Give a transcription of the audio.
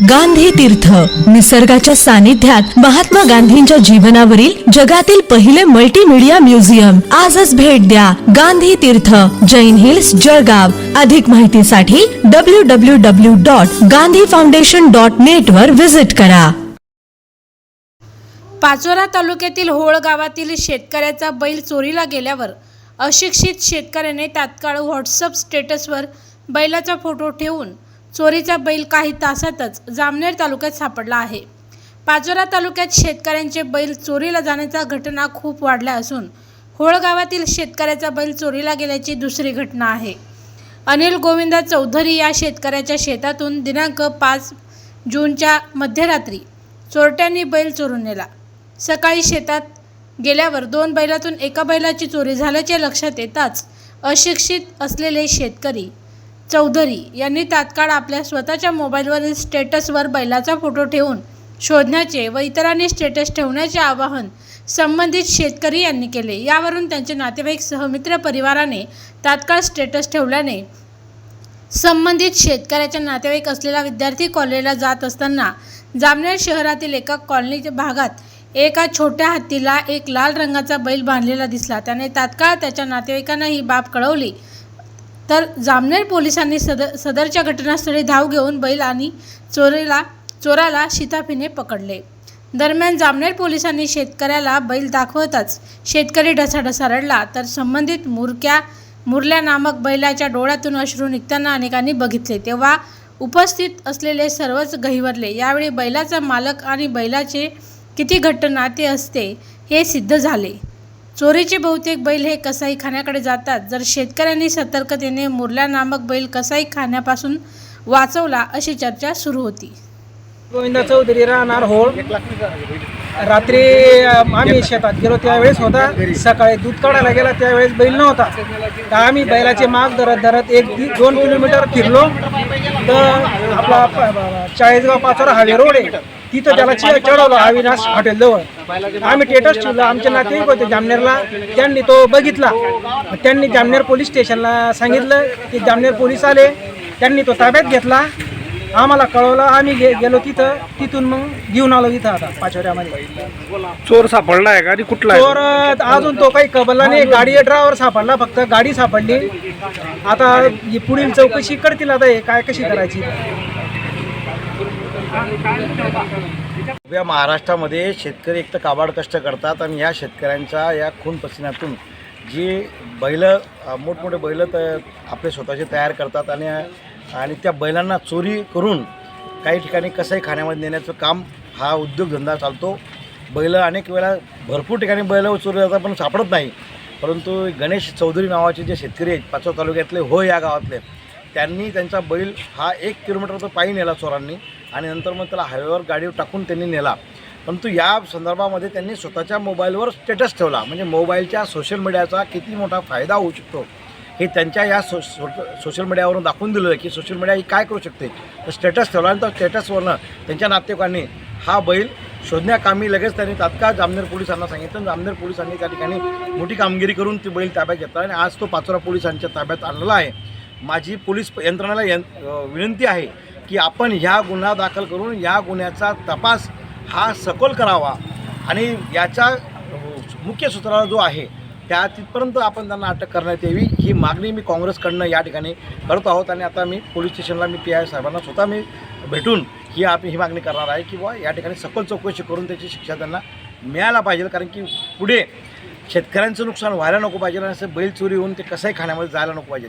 गांधी तीर्थ. निसर्गाच्या सानिध्यात महात्मा गांधींच्या जीवनावरील जगातील पहिले मल्टीमीडिया म्युझियम आजच भेट द्या गांधी तीर्थ. जैन हिल्स जळगाव. अधिक माहितीसाठी W W W dot Gandhi foundation dot net वर व्हिजिट करा. पाचोरा तालुक्यातील होळ गावातील शेतकऱ्याचा बैल चोरीला गेल्यावर अशिक्षित शेतकऱ्याने तात्काळ व्हॉट्सअप स्टेटसवर बैलाचा फोटो ठेवून चोरीचा बैल काही तासातच जामनेर तालुक्यात सापडला आहे. पाचोरा तालुक्यात शेतकऱ्यांचे बैल चोरीला जाण्याच्या घटना खूप वाढल्या असून होळ गावातील शेतकऱ्याचा बैल चोरीला गेल्याची दुसरी घटना आहे. अनिल गोविंदा चौधरी या शेतकऱ्याच्या शेतातून दिनांक पाच जूनच्या मध्यरात्री चोरट्यांनी बैल चोरून नेला. सकाळी शेतात गेल्यावर दोन बैलातून एका बैलाची चोरी झाल्याचे लक्षात येताच अशिक्षित असलेले शेतकरी चौधरी यांनी तात्काळ आपल्या स्वतःच्या मोबाईलवरील स्टेटसवर बैलाचा फोटो ठेवून शोधण्याचे व इतरांनी स्टेटस ठेवण्याचे आवाहन संबंधित शेतकरी यांनी केले. यावरून त्यांचे नातेवाईक सहमित्र परिवाराने तात्काळ स्टेटस ठेवल्याने संबंधित शेतकऱ्याच्या नातेवाईक असलेला विद्यार्थी कॉलेजला जात असताना जामनेर शहरातील एका कॉलनीच्या भागात एका छोट्या हत्तीला एक लाल रंगाचा बैल बांधलेला दिसला. त्याने तात्काळ त्याच्या नातेवाईकांना ही बाब कळवली. तर जामनेर पोलिसांनी सद सदरच्या घटनास्थळी धाव घेऊन बैल आणि चोरीला चोराला शिताफीने पकडले. दरम्यान जामनेर पोलिसांनी शेतकऱ्याला बैल दाखवताच शेतकरी ढसाढसा रडला. तर संबंधित मुरक्या मुरल्या नामक बैलाच्या डोळ्यातून अश्रू निघताना अनेकांनी बघितले. तेव्हा उपस्थित असलेले सर्वच गहिवरले. यावेळी बैलाचा मालक आणि बैलाचे किती घट्ट नाते असते हे सिद्ध झाले. चोरीचे बहुतेक बैल हे कसाई खाण्याकडे जातात. जर शेतकऱ्यांनी सतर्कतेने मुरल्या नामक बैल कसाई खाण्यापासून वाचवला अशी चर्चा सुरू होती. गोविंदा चौधरी राहणार होळ. रात्री आम्ही शेतात गेलो त्यावेळेस होता. सकाळी दूध काढायला गेला त्यावेळेस बैल नव्हता. तर आम्ही बैलाचे माग धरत धरत एक दोन किलोमीटर फिरलो. तर आपला चाळीसगाव पाचोरा हावे रोड आहे. तिथं त्याला चढवलं अविनाश हॉटेल जवळ. आम्ही टेटस ठेवलं. आमचे नातेवाईक होते जामनेरला. त्यांनी तो बघितला. त्यांनी जामनेर पोलीस स्टेशनला सांगितलं की जामनेर पोलीस आले. त्यांनी तो ताब्यात घेतला. आम्हाला कळवलं. आम्ही गे गेलो तिथं. तिथून मग घेऊन आलो इथं आता पाचोऱ्यामध्ये. चोर सापडला आहे का? आणि कुठला चोर अजून तो काही कबलला नाही. गाडी ड्रायव्हर सापडला फक्त. गाडी सापडली. आता ही पुढील चौकशी करतील आता हे. काय कशी करायची? उभ्या महाराष्ट्रामध्ये शेतकरी एक तर काबाड कष्ट करतात आणि या शेतकऱ्यांच्या या खून पसिन्यातून जी बैल मोठमोठे बैल तर आपले स्वतःचे तयार करतात आणि आणि त्या बैलांना चोरी करून काही ठिकाणी कसंही खाण्यामध्ये नेण्याचं काम हा उद्योगधंदा चालतो. बैल अनेक वेळा भरपूर ठिकाणी बैल चोरी जातात पण सापडत नाही. परंतु गणेश चौधरी नावाचे जे शेतकरी आहेत पाचव तालुक्यातले हो या गावातले त्यांनी त्यांचा बैल हा एक किलोमीटर तो पायी नेला चोरांनी आणि नंतर मग त्याला हायवेवर गाडीवर टाकून त्यांनी नेला. परंतु या संदर्भामध्ये त्यांनी स्वतःच्या मोबाईलवर स्टेटस ठेवला. म्हणजे मोबाईलच्या सोशल मीडियाचा किती मोठा फायदा होऊ शकतो हे त्यांच्या या सो सोशल मीडियावरून दाखवून दिलं आहे की सोशल मीडिया ही काय करू शकते. तर स्टेटस ठेवला आणि त्या स्टेटसवरनं त्यांच्या नातेवाईकांनी हा बैल शोधण्याकामी लगेच त्यांनी तात्काळ जामनेर पोलिसांना सांगितलं. जामनेर पोलिसांनी त्या ठिकाणी मोठी कामगिरी करून ती बैल ताब्यात घेतला आणि आज तो पाचोरा पोलिसांच्या ताब्यात आणलेला आहे. माझी पोलीस यंत्रणाला यं विनंती आहे की आपण ह्या गुन्हा दाखल करून या गुन्ह्याचा तपास हा सखोल करावा आणि याच्या मुख्य सूत्राला जो आहे त्या तिथपर्यंत आपण त्यांना अटक करण्यात यावी. ही मागणी मी काँग्रेसकडनं या ठिकाणी करत आहोत आणि आता मी पोलीस स्टेशनला मी पी आय साहेबांना स्वतः मी भेटून ही आप ही मागणी करणार आहे की या ठिकाणी सखोल चौकशी करून त्याची शिक्षा त्यांना मिळायला पाहिजे. कारण की पुढे शेतकऱ्यांचं नुकसान व्हायला नको पाहिजे आणि असं बैल चोरी होऊन ते कसंही खाण्यामध्ये जायला नको पाहिजे.